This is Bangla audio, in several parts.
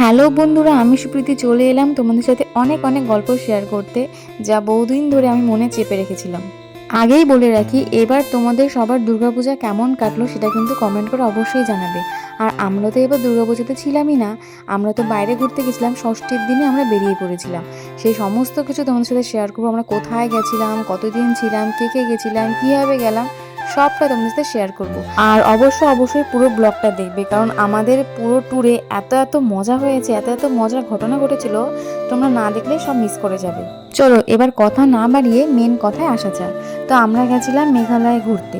হ্যালো বন্ধুরা, আমি সুপ্রীতি চলে এলাম তোমাদের সাথে অনেক অনেক গল্প শেয়ার করতে, যা বহুদিন ধরে আমি মনে চেপে রেখেছিলাম। আগেই বলে রাখি, এবার তোমাদের সবার দুর্গাপূজা কেমন কাটলো সেটা কিন্তু কমেন্ট করে অবশ্যই জানাবে। আর আমরা তো এবার দুর্গাপুজোতে ছিলামই না, আমরা তো বাইরে ঘুরতে গেছিলাম, ষষ্ঠীর দিনে আমরা বেরিয়ে পড়েছিলাম। সেই সমস্ত কিছু তোমাদের সাথে শেয়ার করব, আমরা কোথায় গেছিলাম, কতদিন ছিলাম, কে কে গেছিলাম, কীভাবে গেলাম সবটা তোমাদের সাথে শেয়ার করব। আর অবশ্যই অবশ্যই পুরো ব্লগটা দেখবে, কারণ আমাদের পুরো ট্যুরে এত এত মজা হয়েছে, এত এত মজার ঘটনা ঘটেছিল, তোমরা না দেখলে সব মিস করে যাবে। চলো, এবার কথা না বাড়িয়ে মেন কথায় আসা যাক। তো আমরা গেছিলাম মেঘালয়ে ঘুরতে।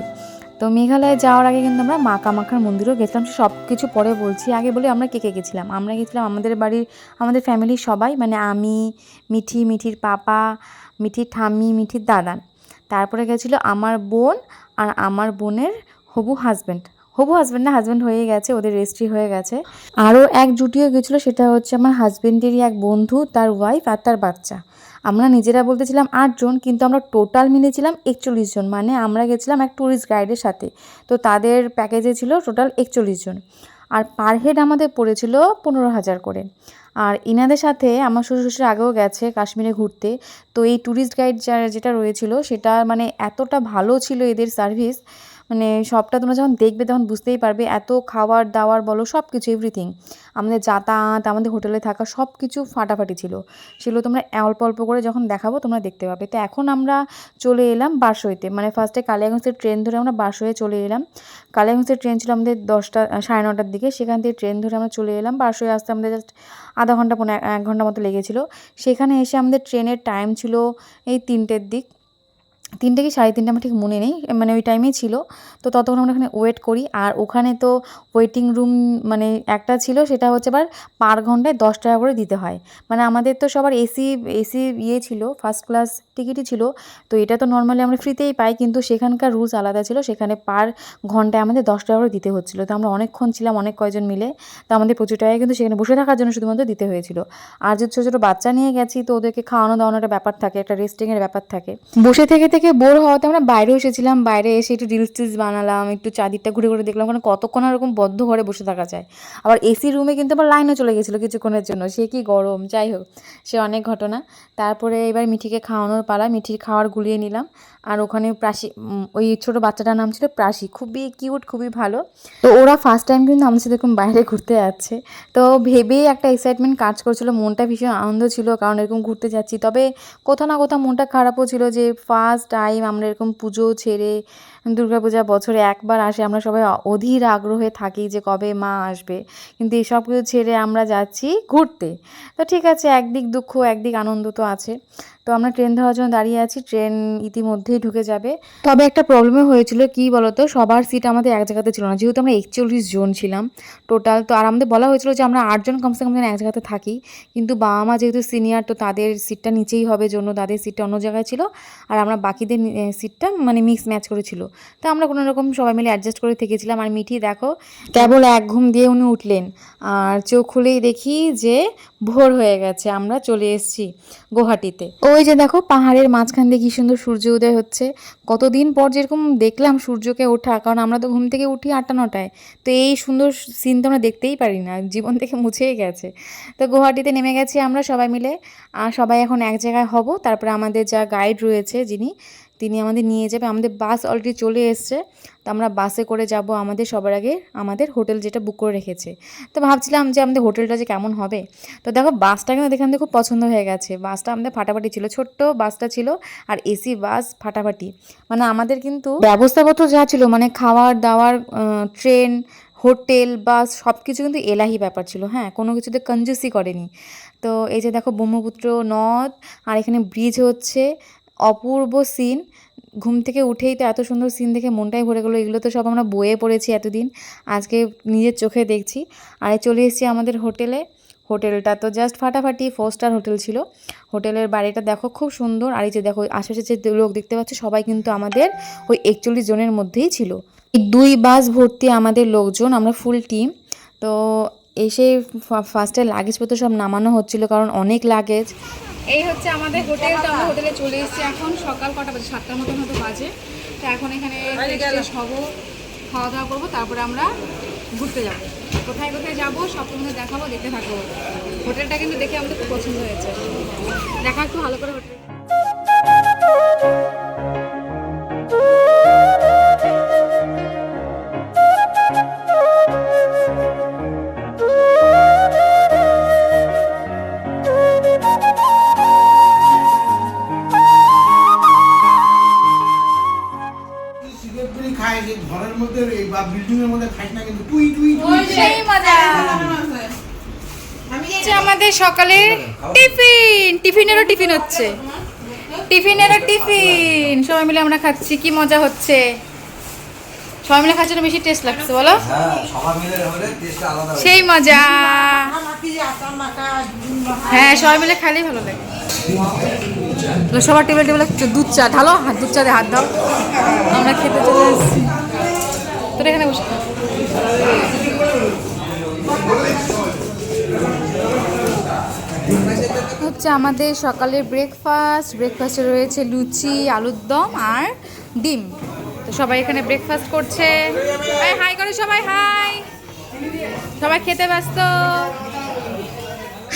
তো মেঘালয়ে যাওয়ার আগে কিন্তু আমরা মা কামাখ্যার মন্দিরও গেছিলাম। সব কিছু পরে বলছি, আগে বলি আমরা কে কে গেছিলাম? আমরা গেছিলাম আমাদের বাড়ির, আমাদের ফ্যামিলির সবাই মানে আমি, মিঠি, মিঠির পাপা, মিঠির ঠাম্মি, মিঠির দাদা। তারপরে গেছিল আমার বোন আর আমার বোনের হবু হাজব্যান্ড হবু হাজব্যান্ড না হাজব্যান্ড হয়ে গেছে, ওদের রেজিস্ট্রি হয়ে গেছে। আরও এক জুটিও গেছিল, সেটা হচ্ছে আমার হাজব্যান্ডেরই এক বন্ধু, তার ওয়াইফ আর তার বাচ্চা। আমরা নিজেরা বলতেছিলাম আটজন কিন্তু আমরা টোটাল মিলেছিলাম একচল্লিশ জন। মানে আমরা গেছিলাম এক ট্যুরিস্ট গাইডের সাথে। তো তাদের প্যাকেজে ছিল টোটাল একচল্লিশ জন। আর পার হেড আমাদের পড়েছিল পনেরো হাজার করে। আর ইনাদের সাথে আমার শ্বশুর শ্বশুর আগেও গেছে কাশ্মীরে ঘুরতে। তো এই ট্যুরিস্ট গাইড যেটা রয়েছিল, সেটা মানে এতটা ভালো ছিল এদের সার্ভিস মানে সবটা তোমরা যখন দেখবে তখন বুঝতেই পারবে, এত খাওয়ার দাওয়ার বলো সব কিছু এভরিথিং আমাদের যাতায়াত, আমাদের হোটেলে থাকা সব কিছু ফাটাফাটি ছিল। সেগুলো তোমরা অল্প অল্প করে যখন দেখাবো, তোমরা দেখতে পাবে। তো এখন আমরা চলে এলাম বারসইতে। মানে ফার্স্টে কালিয়াগঞ্জের ট্রেন ধরে আমরা বারসয়ে চলে এলাম। কালিয়াগঞ্জের ট্রেন ছিল আমাদের দশটা, সাড়ে নটার দিকে। সেখান থেকে ট্রেন ধরে আমরা চলে এলাম। বারসয়ে আসতে আমাদের জাস্ট আধা ঘণ্টা পনেরো এক ঘণ্টা মতো লেগেছিলো। সেখানে এসে আমাদের ট্রেনের টাইম ছিল এই তিনটের দিক। তিনটে কি সাড়ে তিনটে আমার ঠিক মনে নেই মানে ওই টাইমেই ছিল। তো ততক্ষণ আমরা ওখানে ওয়েট করি। আর ওখানে তো ওয়েটিং রুম মানে একটা ছিল, সেটা হচ্ছে আবার পার ঘন্টায় দশ টাকা করে দিতে হয়। মানে আমাদের তো সবার এসি এসি ইয়ে ছিল ফার্স্ট ক্লাস টিকিটই ছিল। তো এটা তো নর্মালি আমরা ফ্রিতেই পাই, কিন্তু সেখানকার রুলস আলাদা ছিল। সেখানে পার ঘন্টায় আমাদের দশ টাকা করে দিতে হচ্ছিল। তো আমরা অনেকক্ষণ ছিলাম, অনেক কয়জন মিলে। তো আমাদের প্রচুর টাকা কিন্তু সেখানে বসে থাকার জন্য শুধুমাত্র দিতে হয়েছিল। আর যে ছোটো ছোটো বাচ্চা নিয়ে গেছি, তো ওদেরকে খাওয়ানো দাওয়ানোর ব্যাপার থাকে, একটা রেস্টিংয়ের ব্যাপার থাকে। বসে থেকে থেকে বোর হওয়াতে আমরা বাইরে এসেছিলাম, বাইরে এসে একটু রিলস টিলস বানালাম, একটু চারদিকটা ঘুরে ঘুরে দেখলাম কারণ কতক্ষণ আর এরকম বদ্ধ ঘরে বসে থাকা যায়। আবার এসি রুমে কিন্তু আবার লাইনও চলে গেছিল কিছুক্ষণের জন্য, সে কি গরম, যাই হোক, সে অনেক ঘটনা। তারপরে এবার মিঠিকে খাওয়ানোর পালা, মিঠির খাওয়ার গুলিয়ে নিলাম। আর ওখানে প্রাসি ওই ছোটো বাচ্চাটার নাম ছিল প্রাসি খুবই কিউট খুবই ভালো। তো ওরা ফার্স্ট টাইম কিন্তু আমাদের সাথে এরকম বাইরে ঘুরতে যাচ্ছে। তো ভেবেই একটা এক্সাইটমেন্ট কাজ করছিল, মনটা ভীষণ আনন্দ ছিল, কারণ এরকম ঘুরতে যাচ্ছি। তবে কোথাও না কোথাও মনটা খারাপও ছিল যে ফার্স্ট টাইম আমরা এরকম পুজো ছেড়ে দুর্গাপূজা বছরে একবার আসে, আমরা সবাই অধীর আগ্রহে থাকি যে কবে মা আসবে। কিন্তু এসব কিছু ছেড়ে আমরা যাচ্ছি ঘুরতে। তো ঠিক আছে, একদিক দুঃখ, একদিক আনন্দ তো আছে। তো আমরা ট্রেন ধরার জন্য দাঁড়িয়ে আছি, ট্রেন ইতিমধ্যেই ঢুকে যাবে। তবে একটা প্রবলেমও হয়েছিল, কি বলতো, সবার সিট আমাদের এক জায়গাতে ছিল না। যেহেতু আমরা একচল্লিশ জন ছিলাম টোটাল তো আর আমাদের বলা হয়েছিল যে আমরা আটজন কমসে কম যেন এক জায়গাতে থাকি। কিন্তু বাবা মা যেহেতু সিনিয়র তো তাদের সিটটা নিচেই হবে, জন্য তাদের সিটটা অন্য জায়গায় ছিল। আর আমরা বাকিদের সিটটা মানে মিক্স ম্যাচ করেছিল। তো আমরা কোনো রকম সবাই মিলে অ্যাডজাস্ট করে থেকেছিলাম। আর মিঠি, দেখো, কেবল এক ঘুম দিয়ে উনি উঠলেন। আর চোখ খুলেই দেখি যে ভোর হয়ে গেছে, আমরা চলে এসেছি গুয়াহাটিতে। ওই যে দেখো, পাহাড়ের মাঝখান দিয়ে কি সুন্দর সূর্য উদয় হচ্ছে। কতদিন পর যেরকম দেখলাম সূর্যকে ওঠা, কারণ আমরা তো ঘুম থেকে উঠি আটটা নটায়। তো এই সুন্দর সিন তো আমরা দেখতেই পারি না, জীবন থেকে মুছেই গেছে। তো গুয়াহাটিতে নেমে গেছি আমরা সবাই মিলে। আর সবাই এখন এক জায়গায় হব, তারপরে আমাদের যা গাইড রয়েছে যিনি তিনি আমাদের নিয়ে যাবে। আমাদের বাস অলরেডি চলে এসছে। তো আমরা বাসে করে যাব আমাদের সবার আগে আমাদের হোটেল যেটা বুক করে রেখেছে। তো ভাবছিলাম যে আমাদের হোটেলটা যে কেমন হবে। তো দেখো বাসটা কিন্তু দেখে আমাদের খুব পছন্দ হয়ে গেছে। বাসটা আমাদের ফাটাফাটি ছিল, ছোট্ট বাসটা ছিল আর এসি বাস ফাটাফাটি। মানে আমাদের কিন্তু ব্যবস্থাপত্র যা ছিল মানে খাওয়ার দাওয়ার ট্রেন হোটেল বাস সব কিছু কিন্তু এলাহি ব্যাপার ছিল হ্যাঁ? কোনো কিছুতে কঞ্জুসি করেনি। তো এই যে দেখো ব্রহ্মপুত্র নদ আর এখানে ব্রিজ হচ্ছে। অপূর্ব সিন ঘুম থেকে উঠেই তো এত সুন্দর সিন দেখে মনটাই ভরে গেলো। এগুলো তো সব আমরা বয়ে পড়েছি এতদিন। আজকে নিজের চোখে দেখছি। আর চলে এসেছি আমাদের হোটেলে। হোটেলটা তো জাস্ট ফাটাফাটি ফোর স্টার হোটেল ছিল। হোটেলের বাড়িটা দেখো খুব সুন্দর। আর এই যে দেখো, আশেপাশে যে লোক দেখতে পাচ্ছ, সবাই কিন্তু আমাদের ওই একচল্লিশ জনের মধ্যেই ছিল। দুই বাস ভর্তি আমাদের লোকজন, আমরা ফুল টিম তো এসে ফার্স্টে লাগেজপত্র সব নামানো হচ্ছিল কারণ অনেক লাগেজ এই হচ্ছে আমাদের হোটেল তো আমরা হোটেলে চলে এসেছি এখন। সকাল কটা বাজে? সাতটার মতন হয়তো বাজে। তো এখন এখানে ট্রেশ খাওয়া দাওয়া করব তারপরে আমরা ঘুরতে যাব। কোথায় কোথায় যাব সব তোমাদের দেখাবো দেখতে থাকব। হোটেলটা কিন্তু দেখে আমাদের খুব পছন্দ হয়েছে। দেখা একটু ভালো করে হোটেল খাইস না কিন্তু সেই মজা। আমাদের সকালের টিফিন টিফিনেরও টিফিন হচ্ছে। টিফিনেরও টিফিন। সবাই মিলে আমরা খাচ্ছি কি মজা হচ্ছে। সবাই মিলে খাচ্ছি বেশি টেস্ট লাগছে বলো। হ্যাঁ। সেই মজা। হ্যাঁ সবাই মিলে খাইলেই ভালো লাগে। সবার টেবিল টেবিলে দুধ চা ঢালো হাত দুধ চা দিয়ে হাত দাও। আমরা খেতে চলে এসেছি তোর এখানে বসে হচ্ছে আমাদের সকালের ব্রেকফাস্ট ব্রেকফাস্টে রয়েছে লুচি, আলুর দম আর ডিম। তো সবাই এখানে ব্রেকফাস্ট করছে। হাই করে সবাই হাই সবাই খেতে ব্যস্ত।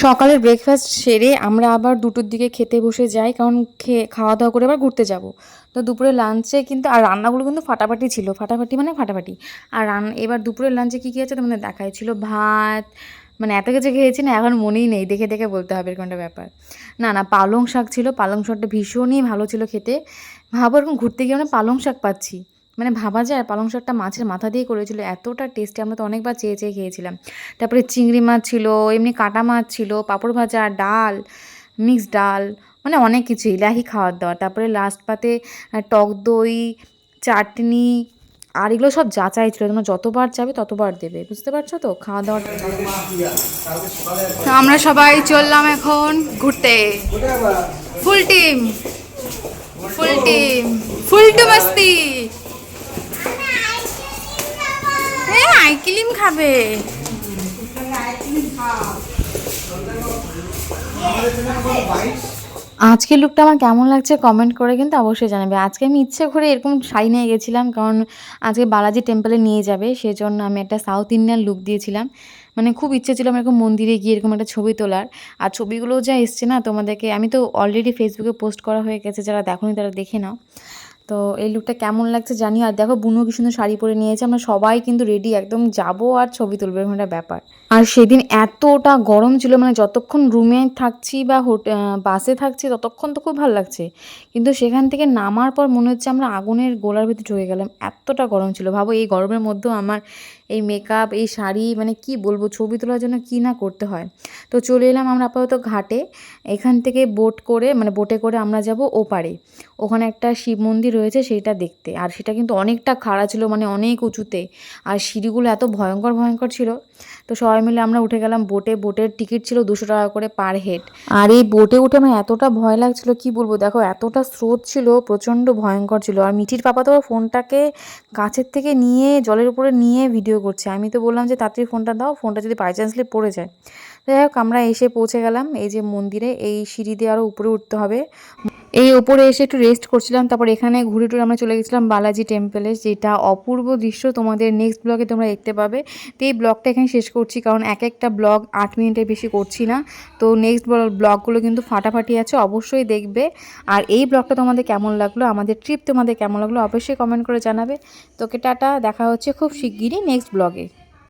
সকালের ব্রেকফাস্ট সেরে আমরা আবার দুটোর দিকে খেতে বসে যাই, কারণ খেয়ে খাওয়া দাওয়া করে আবার ঘুরতে যাব। তো দুপুরে লাঞ্চে কিন্তু, আর রান্নাগুলো কিন্তু ফাটাফাটি ছিল, ফাটাফাটি মানে ফাটাফাটি। আর রান, এবার দুপুরের লাঞ্চে কী কী আছে তোমাদের দেখাই? ছিল ভাত মানে এত কিছু খেয়েছি না, এখন মনেই নেই, দেখে দেখে বলতে হবে এরকম একটা ব্যাপার। না না, পালং শাক ছিল, পালং শাকটা ভীষণই ভালো ছিল খেতে। ভাবো এরকম ঘুরতে গিয়ে আমরা পালং শাক পাচ্ছি। মানে ভাবা যায়, পালং শাকটা মাছের মাথা দিয়ে করেছিল, এতটা টেস্টি আমরা তো অনেকবার চেয়ে চেয়ে খেয়েছিলাম। তারপরে চিংড়ি মাছ ছিল, এমনি কাটা মাছ ছিল, পাঁপড় ভাজা, ডাল মিক্স ডাল মানে অনেক কিছু, ইলাহি খাওয়ার দাওয়ার তারপরে লাস্ট পাতে টক দই, চাটনি, আর এগুলো সব যাচাই ছিল, তোমরা যতবার যাবে ততবার দেবে, বুঝতে পারছ তো? খাওয়া দাওয়ার আমরা সবাই চললাম এখন ঘুরতে। Full team full team full to masti হ্যাঁ আইসক্রিম খাবে। আজকের লুকটা আমার কেমন লাগছে কমেন্ট করে কিন্তু অবশ্যই জানাবে। আজকে আমি ইচ্ছে করে এরকম শাড়ি নিয়ে গেছিলাম, কারণ আজকে বালাজি টেম্পলে নিয়ে যাবে, সেজন্য আমি একটা সাউথ ইন্ডিয়ান লুক দিয়েছিলাম। মানে খুব ইচ্ছে ছিল আমার এরকম মন্দিরে গিয়ে এরকম একটা ছবি তোলার। আর ছবিগুলো যা এসছে না, তোমাদেরকে আমি তো অলরেডি ফেসবুকে পোস্ট করা হয়ে গেছে, যারা দেখোনি তারা দেখে নাও। তো এই লুকটা কেমন লাগছে জানি আর দেখো বুনো কি সুন্দর শাড়ি পরে নিয়েছে। আমরা সবাই কিন্তু রেডি একদম যাব আর ছবি তুলবে, এরকম একটা ব্যাপার। আর সেদিন এতটা গরম ছিল মানে যতক্ষণ রুমে থাকছি বা বাসে থাকছি, ততক্ষণ তো খুব ভালো লাগছে। কিন্তু সেখান থেকে নামার পর মনে হচ্ছে আমরা আগুনের গোলার ভিতরে ঢুকে গেলাম। এতটা গরম ছিল। ভাবো, এই গরমের মধ্যেও আমার এই মেকআপ এই শাড়ি মানে কি বলব, ছবি তোলার জন্য কি না করতে হয়। তো চলে এলাম আমরা আপাতত ঘাটে। এখান থেকে বোট করে মানে বোটে করে আমরা যাব ওপারে। ওখানে একটা শিব মন্দির রয়েছে সেইটা দেখতে। আর সেটা কিন্তু অনেকটা খাড়া ছিল মানে অনেক উঁচুতে। আর সিঁড়িগুলো এত ভয়ঙ্কর ভয়ঙ্কর ছিল। তো সবাই মিলে আমরা উঠে গেলাম বোটে। বোটের টিকিট ছিল দুশো টাকা করে পার হেড। আর এই বোটে উঠে আমার এতটা ভয় লাগছিল, কি বলব, দেখো এতটা স্রোত ছিল, প্রচণ্ড ভয়ঙ্কর ছিল। আর মিঠির পাপা তো ফোনটাকে কাছের থেকে নিয়ে, জলের উপরে নিয়ে ভিডিও করছে। আমি তো বললাম যে, তাড়াতাড়ি ফোনটা দাও, ফোনটা যদি বাই চান্সলি পড়ে যায়। যাই হোক, আমরা এসে পৌঁছে গেলাম। এই যে মন্দিরে, এই সিঁড়ি দিয়ে আরও উপরে উঠতে হবে। এই ওপরে এসে একটু রেস্ট করছিলাম, তারপর এখানে ঘুরে টুরে আমরা চলে গেছিলাম বালাজি টেম্পলে যেটা অপূর্ব দৃশ্য তোমাদের নেক্সট ব্লগে তোমরা দেখতে পাবে। তো এই ব্লগটা এখানে শেষ করছি, কারণ এক একটা ব্লগ আট মিনিটের বেশি করছি না। তো নেক্সট ব্লগগুলো কিন্তু ফাটাফাটি আছে, অবশ্যই দেখবে। আর এই ব্লগটা তোমাদের কেমন লাগল, আমাদের ট্রিপ তোমাদের কেমন লাগল, অবশ্যই কমেন্ট করে জানাবে। তোকে টাটা, দেখা হচ্ছে খুব শিগগিরই নেক্সট ব্লগে